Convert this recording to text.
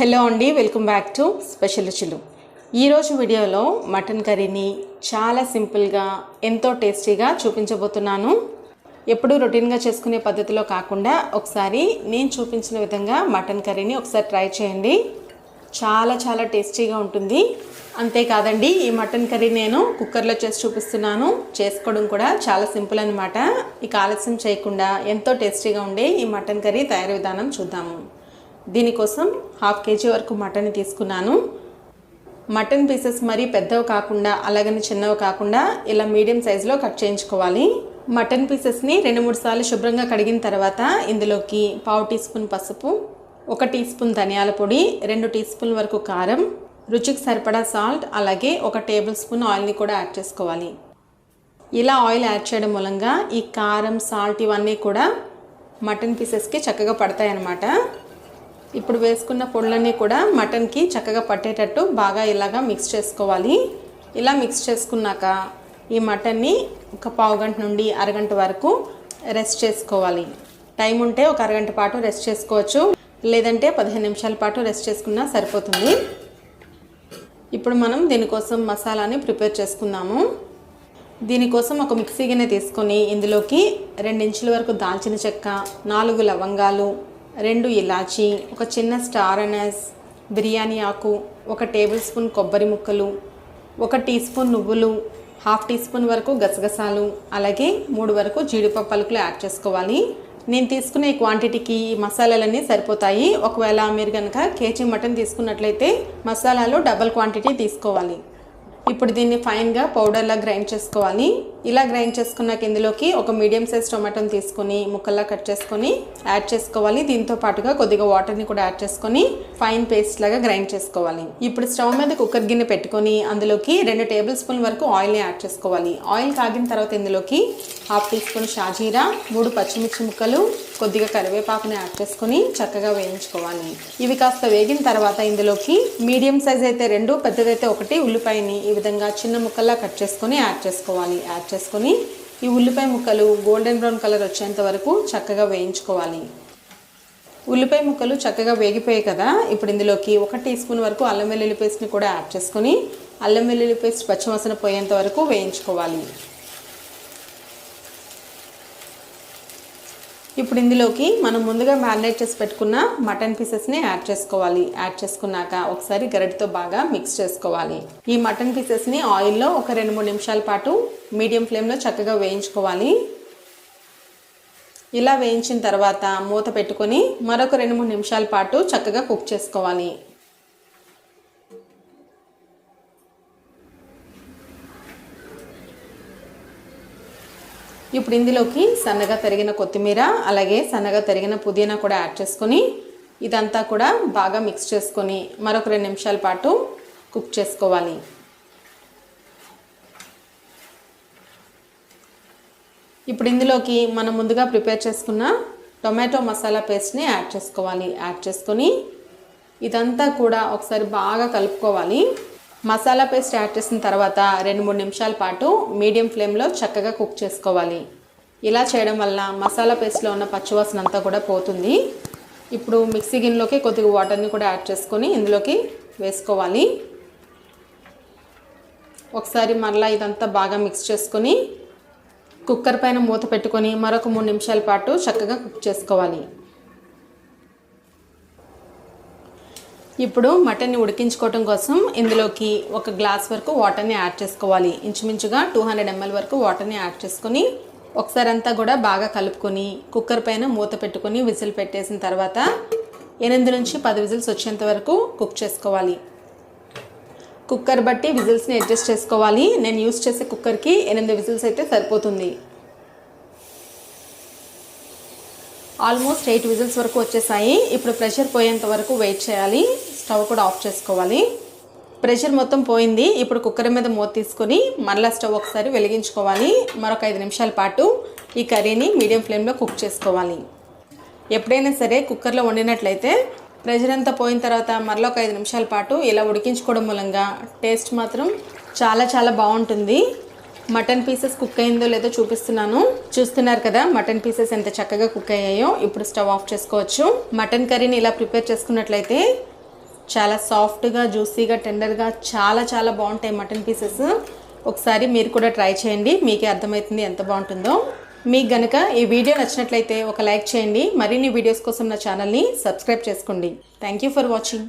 Hello అండి welcome back to special రుచులు. ఈరోజు వీడియోలో మటన్ కర్రీని చాలా సింపుల్గా ఎంతో టేస్టీగా చూపించబోతున్నాను. ఎప్పుడూ రొటీన్గా చేసుకునే పద్ధతిలో కాకుండా ఒకసారి నేను చూపించిన విధంగా మటన్ కర్రీని ఒకసారి ట్రై చేయండి. చాలా చాలా టేస్టీగా ఉంటుంది. అంతేకాదండి ఈ మటన్ కర్రీ నేను కుక్కర్లో చేసి చూపిస్తున్నాను. చేసుకోవడం కూడా చాలా సింపుల్ అనమాట ఇక ఆలస్యం చేయకుండా ఎంతో టేస్టీగా ఉండే ఈ మటన్ కర్రీ తయారీ విధానం చూద్దాము. దీనికోసం హాఫ్ కేజీ వరకు మటన్ తీసుకున్నాను. మటన్ పీసెస్ మరీ పెద్దవి కాకుండా అలాగని చిన్నవి కాకుండా ఇలా మీడియం సైజులో కట్ చేయించుకోవాలి. మటన్ పీసెస్ని రెండు మూడు సార్లు శుభ్రంగా కడిగిన తర్వాత ఇందులోకి పావు టీ స్పూన్ పసుపు ఒక టీ స్పూన్ ధనియాల పొడి రెండు టీ స్పూన్ వరకు కారం రుచికి సరిపడా సాల్ట్ అలాగే ఒక టేబుల్ స్పూన్ ఆయిల్ని కూడా యాడ్ చేసుకోవాలి. ఇలా ఆయిల్ యాడ్ చేయడం మూలంగా ఈ కారం సాల్ట్ ఇవన్నీ కూడా మటన్ పీసెస్కి చక్కగా పడతాయి అన్నమాట ఇప్పుడు వేసుకున్న పొడులన్నీ కూడా మటన్కి చక్కగా పట్టేటట్టు బాగా ఇలాగా మిక్స్ చేసుకోవాలి. ఇలా మిక్స్ చేసుకున్నాక ఈ మటన్ని ఒక పావు గంట నుండి అరగంట వరకు రెస్ట్ చేసుకోవాలి. టైం ఉంటే ఒక అరగంట పాటు రెస్ట్ చేసుకోవచ్చు. లేదంటే పదిహేను నిమిషాల పాటు రెస్ట్ చేసుకున్నా సరిపోతుంది. ఇప్పుడు మనం దీనికోసం మసాలాని ప్రిపేర్ చేసుకుందాము. దీనికోసం ఒక మిక్సీ గిన్నె తీసుకొని ఇందులోకి రెండించుల వరకు దాల్చిన చెక్క నాలుగు లవంగాలు రెండు ఇలాచి ఒక చిన్న స్టార్ అనాస్ బిర్యానీ ఆకు ఒక టేబుల్ స్పూన్ కొబ్బరి ముక్కలు ఒక టీ స్పూన్ నువ్వులు హాఫ్ టీ స్పూన్ వరకు గసగసాలు అలాగే మూడు వరకు జీడిపప్పు పలుకులు యాడ్ చేసుకోవాలి. నేను తీసుకునే ఈ క్వాంటిటీకి మసాలాలన్నీ సరిపోతాయి. ఒకవేళ మీరు కనుక కేజీ మటన్ తీసుకున్నట్లయితే మసాలాలు డబల్ క్వాంటిటీ తీసుకోవాలి. ఇప్పుడు దీన్ని ఫైన్గా పౌడర్లా గ్రైండ్ చేసుకోవాలి. ఇలా గ్రైండ్ చేసుకున్నాక ఇందులోకి ఒక మీడియం సైజ్ టొమాటోని తీసుకొని ముక్కల్లా కట్ చేసుకొని యాడ్ చేసుకోవాలి. దీంతో పాటుగా కొద్దిగా వాటర్ని కూడా యాడ్ చేసుకొని ఫైన్ పేస్ట్ లాగా గ్రైండ్ చేసుకోవాలి. ఇప్పుడు స్టవ్ మీద కుక్కర్ గిన్నె పెట్టుకొని అందులోకి రెండు టేబుల్ స్పూన్ వరకు ఆయిల్ని యాడ్ చేసుకోవాలి. ఆయిల్ కాగిన తర్వాత ఇందులోకి హాఫ్ టీ స్పూన్ షాజీరా మూడు పచ్చిమిర్చి ముక్కలు కొద్దిగా కరివేపాకుని యాడ్ చేసుకొని చక్కగా వేయించుకోవాలి. ఇవి కాస్త వేగిన తర్వాత ఇందులోకి మీడియం సైజ్ అయితే రెండు పెద్దదైతే ఒకటి ఉల్లిపాయని ఈ విధంగా చిన్న ముక్కల్లా కట్ చేసుకొని యాడ్ చేసుకోవాలి. యాడ్ చేసుకొని ఈ ఉల్లిపాయ ముక్కలు గోల్డెన్ బ్రౌన్ కలర్ వచ్చేంత వరకు చక్కగా వేయించుకోవాలి. ఉల్లిపాయ ముక్కలు చక్కగా వేగిపోయాయి కదా ఇప్పుడు ఇందులోకి ఒక టీ స్పూన్ వరకు అల్లం వెల్లుల్లి పేస్ట్ని కూడా యాడ్ చేసుకొని అల్లం వెల్లుల్లి పేస్ట్ పచ్చివాసన పోయేంత వరకు వేయించుకోవాలి. ఇప్పుడు ఇందులోకి మనం ముందుగా మ్యారినేట్ చేసి పెట్టుకున్న మటన్ పీసెస్ని యాడ్ చేసుకోవాలి. యాడ్ చేసుకున్నాక ఒకసారి గరిటతో బాగా మిక్స్ చేసుకోవాలి. ఈ మటన్ పీసెస్ని ఆయిల్లో ఒక రెండు మూడు నిమిషాల పాటు మీడియం ఫ్లేమ్లో చక్కగా వేయించుకోవాలి. ఇలా వేయించిన తర్వాత మూత పెట్టుకొని మరొక రెండు మూడు నిమిషాల పాటు చక్కగా కుక్ చేసుకోవాలి. ఇప్పుడు ఇందులోకి సన్నగా తరిగిన కొత్తిమీర అలాగే సన్నగా తరిగిన పుదీనా కూడా యాడ్ చేసుకొని ఇదంతా కూడా బాగా మిక్స్ చేసుకొని మరొక రెండు నిమిషాల పాటు కుక్ చేసుకోవాలి. ఇప్పుడు ఇందులోకి మనం ముందుగా ప్రిపేర్ చేసుకున్న టొమాటో మసాలా పేస్ట్ని యాడ్ చేసుకోవాలి. యాడ్ చేసుకొని ఇదంతా కూడా ఒకసారి బాగా కలుపుకోవాలి. మసాలా పేస్ట్ యాడ్ చేసిన తర్వాత రెండు మూడు నిమిషాల పాటు మీడియం ఫ్లేమ్లో చక్కగా కుక్ చేసుకోవాలి. ఇలా చేయడం వల్ల మసాలా పేస్ట్లో ఉన్న పచ్చివాసన అంతా కూడా పోతుంది. ఇప్పుడు మిక్సీ గిన్నెలోకి కొద్దిగా వాటర్ని కూడా యాడ్ చేసుకొని ఇందులోకి వేసుకోవాలి. ఒకసారి మరలా ఇదంతా బాగా మిక్స్ చేసుకొని కుక్కర్ పైన మూత పెట్టుకొని మరొక మూడు నిమిషాల పాటు చక్కగా కుక్ చేసుకోవాలి. ఇప్పుడు మటన్ని ఉడికించుకోవటం కోసం ఇందులోకి ఒక గ్లాస్ వరకు వాటర్ని యాడ్ చేసుకోవాలి. ఇంచుమించుగా టూ హండ్రెడ్ ఎంఎల్ వరకు వాటర్ని యాడ్ చేసుకొని ఒకసారి అంతా కూడా బాగా కలుపుకొని కుక్కర్ పైన మూత పెట్టుకొని విజిల్ పెట్టేసిన తర్వాత ఎనిమిది నుంచి పది విజిల్స్ వచ్చేంత వరకు కుక్ చేసుకోవాలి. కుక్కర్ బట్టి విజిల్స్ని అడ్జస్ట్ చేసుకోవాలి. నేను యూస్ చేసే కుక్కర్కి ఎనిమిది విజిల్స్ అయితే సరిపోతుంది. ఆల్మోస్ట్ ఎయిట్ విజిల్స్ వరకు వచ్చేసాయి. ఇప్పుడు ప్రెషర్ పోయేంత వరకు వెయిట్ చేయాలి. స్టవ్ కూడా ఆఫ్ చేసుకోవాలి. ప్రెషర్ మొత్తం పోయింది. ఇప్పుడు కుక్కర్ మీద మూత తీసుకొని మరలా స్టవ్ ఒకసారి వెలిగించుకోవాలి. మరొక ఐదు నిమిషాల పాటు ఈ కర్రీని మీడియం ఫ్లేమ్లో కుక్ చేసుకోవాలి. ఎప్పుడైనా సరే కుక్కర్లో వండినట్లయితే ప్రెషర్ అంతా పోయిన తర్వాత మరలా ఒక ఐదు నిమిషాల పాటు ఇలా ఉడికించుకోవడం మూలంగా టేస్ట్ మాత్రం చాలా చాలా బాగుంటుంది. మటన్ పీసెస్ కుక్ అయిందో లేదో చూపిస్తున్నాను. చూస్తున్నారు కదా మటన్ పీసెస్ ఎంత చక్కగా కుక్ అయ్యాయో. ఇప్పుడు స్టవ్ ఆఫ్ చేసుకోవచ్చు. మటన్ కర్రీని ఇలా ప్రిపేర్ చేసుకున్నట్లయితే చాలా సాఫ్ట్గా జ్యూసీగా టెండర్గా చాలా చాలా బాగుంటాయి మటన్ పీసెస్ ఒకసారి మీరు కూడా ట్రై చేయండి. మీకే అర్థమవుతుంది ఎంత బాగుంటుందో. మీకు గనుక ఈ వీడియో నచ్చినట్లయితే ఒక లైక్ చేయండి. మరిన్ని వీడియోస్ కోసం నా ఛానల్ని సబ్స్క్రైబ్ చేసుకోండి. Thank you for watching